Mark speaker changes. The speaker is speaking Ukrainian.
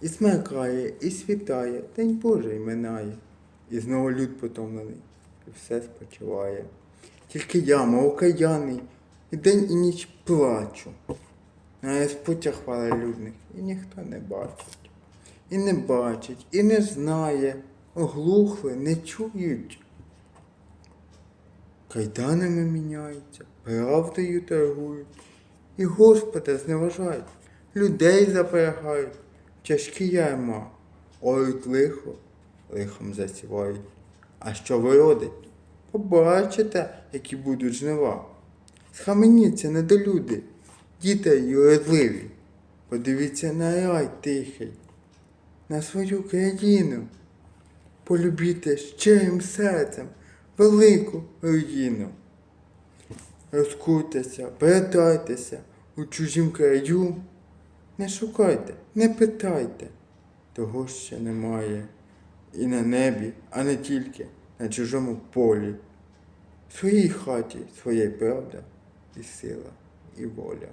Speaker 1: І смеркає, і світає, День Божий минає, і знову люд потомлений, і все спочиває. Тільки я, окаяний, і день і ніч плачу. На розпуття хвали людних, і ніхто не бачить. І не бачить, і не знає, оглухли, не чують. Кайданами міняються, правдою торгують, і Господа зневажають, людей запрягають, тяжкі ярма, орють лихо, лихом засівають. А що виродить? Побачите, які будуть жнива. Схаменіться, недолюди, діти юродливі. Подивіться на рай тихий, на свою країну. Полюбіте щирим серцем велику руїну. Розкуйтеся, передайтеся у чужім краю. Не шукайте, не питайте, того ще немає. І на небі, а не тільки на чужому полі. В своїй хаті своя правда і сила, і воля.